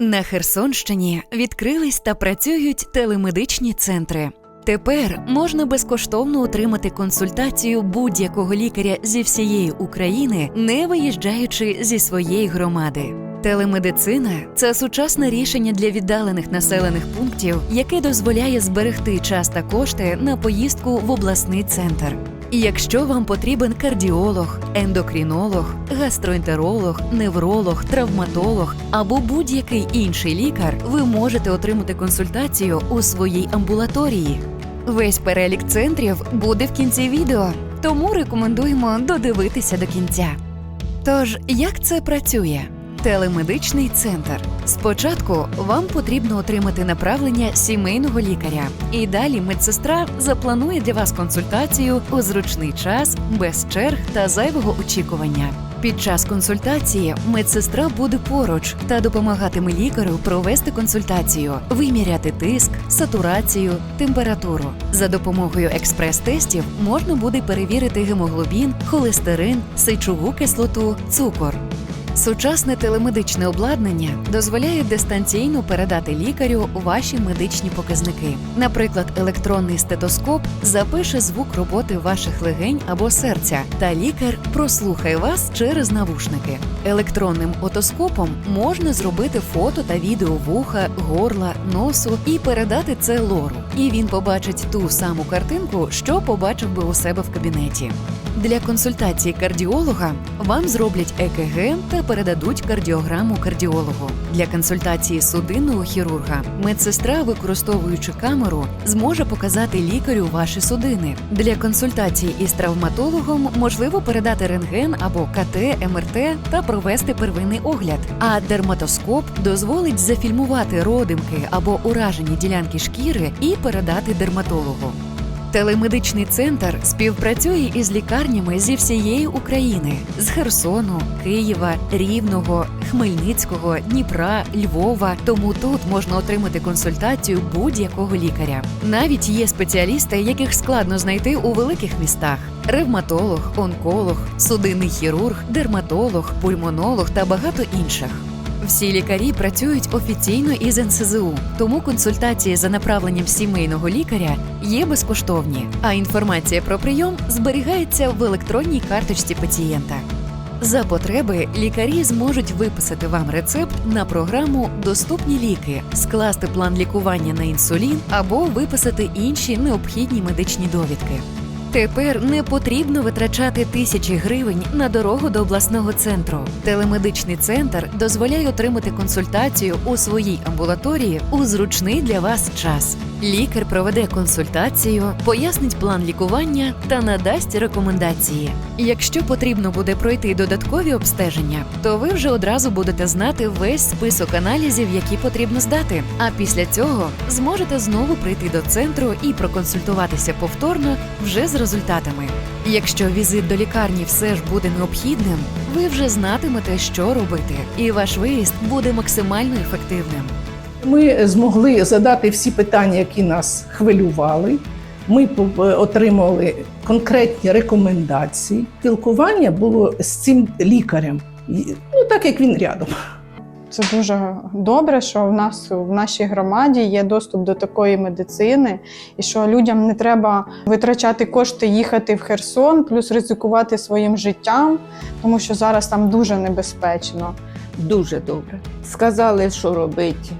На Херсонщині відкрились та працюють телемедичні центри. Тепер можна безкоштовно отримати консультацію будь-якого лікаря зі всієї України, не виїжджаючи зі своєї громади. Телемедицина це сучасне рішення для віддалених населених пунктів, яке дозволяє зберегти час та кошти на поїздку в обласний центр. І якщо вам потрібен кардіолог, ендокринолог, гастроентеролог, невролог, травматолог або будь-який інший лікар, ви можете отримати консультацію у своїй амбулаторії. Весь перелік центрів буде в кінці відео, тому рекомендуємо додивитися до кінця. Тож, як це працює? Телемедичний центр. Спочатку вам потрібно отримати направлення сімейного лікаря, і далі медсестра запланує для вас консультацію у зручний час, без черг та зайвого очікування. Під час консультації медсестра буде поруч та допомагатиме лікарю провести консультацію, виміряти тиск, сатурацію, температуру. За допомогою експрес-тестів можна буде перевірити гемоглобін, холестерин, сечову кислоту, цукор. Сучасне телемедичне обладнання дозволяє дистанційно передати лікарю ваші медичні показники. Наприклад, електронний стетоскоп запише звук роботи ваших легень або серця, та лікар прослухає вас через навушники. Електронним отоскопом можна зробити фото та відео вуха, горла, носу і передати це лору. І він побачить ту саму картинку, що побачив би у себе в кабінеті. Для консультації кардіолога вам зроблять ЕКГ та передадуть кардіограму кардіологу. Для консультації судинного хірурга медсестра, використовуючи камеру, зможе показати лікарю ваші судини. Для консультації із травматологом можливо передати рентген або КТ, МРТ та провести первинний огляд. А дерматоскоп дозволить зафільмувати родимки або уражені ділянки шкіри і передати дерматологу. Телемедичний центр співпрацює із лікарнями зі всієї України з Херсону, Києва, Рівного, Хмельницького, Дніпра, Львова. Тому тут можна отримати консультацію будь-якого лікаря. Навіть є спеціалісти, яких складно знайти у великих містах: ревматолог, онколог, судинний хірург, дерматолог, пульмонолог та багато інших. Всі лікарі працюють офіційно із НСЗУ, тому консультації за направленням сімейного лікаря є безкоштовні, а інформація про прийом зберігається в електронній карточці пацієнта. За потреби лікарі зможуть виписати вам рецепт на програму Доступні ліки, скласти план лікування на інсулін або виписати інші необхідні медичні довідки. Тепер не потрібно витрачати тисячі гривень на дорогу до обласного центру. Телемедичний центр дозволяє отримати консультацію у своїй амбулаторії у зручний для вас час. Лікар проведе консультацію, пояснить план лікування та надасть рекомендації. Якщо потрібно буде пройти додаткові обстеження, то ви вже одразу будете знати весь список аналізів, які потрібно здати. А після цього зможете знову прийти до центру і проконсультуватися повторно вже з результатами. Якщо візит до лікарні все ж буде необхідним, ви вже знатимете, що робити, і ваш виїзд буде максимально ефективним. Ми змогли задати всі питання, які нас хвилювали. Ми пов- отримали конкретні рекомендації. Спілкування було з цим лікарем, ну так як він рядом. Це дуже добре, що в нас в нашій громаді є доступ до такої медицини, і що людям не треба витрачати кошти, їхати в Херсон, плюс ризикувати своїм життям, тому що зараз там дуже небезпечно. Дуже добре. Сказали, що робити,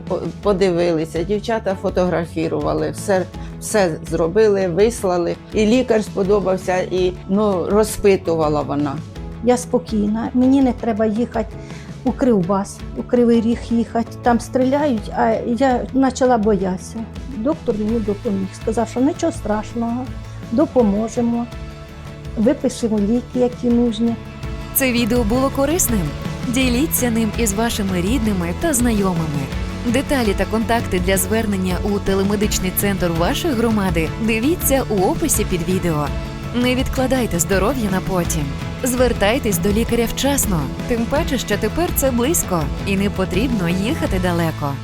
подивилися, дівчата фотографували, все, все зробили, вислали. І лікар сподобався, і ну, розпитувала вона. Я спокійна, мені не треба їхати у Кривбас, у Кривий Ріг їхати. Там стріляють, а я почала боятися. Доктор мені допоміг, сказав, що нічого страшного, допоможемо, випишемо ліки, які нужні. Це відео було корисним. Діліться ним із вашими рідними та знайомими. Деталі та контакти для звернення у телемедичний центр вашої громади дивіться у описі під відео. Не відкладайте здоров'я на потім. Звертайтесь до лікаря вчасно, тим паче, що тепер це близько і не потрібно їхати далеко.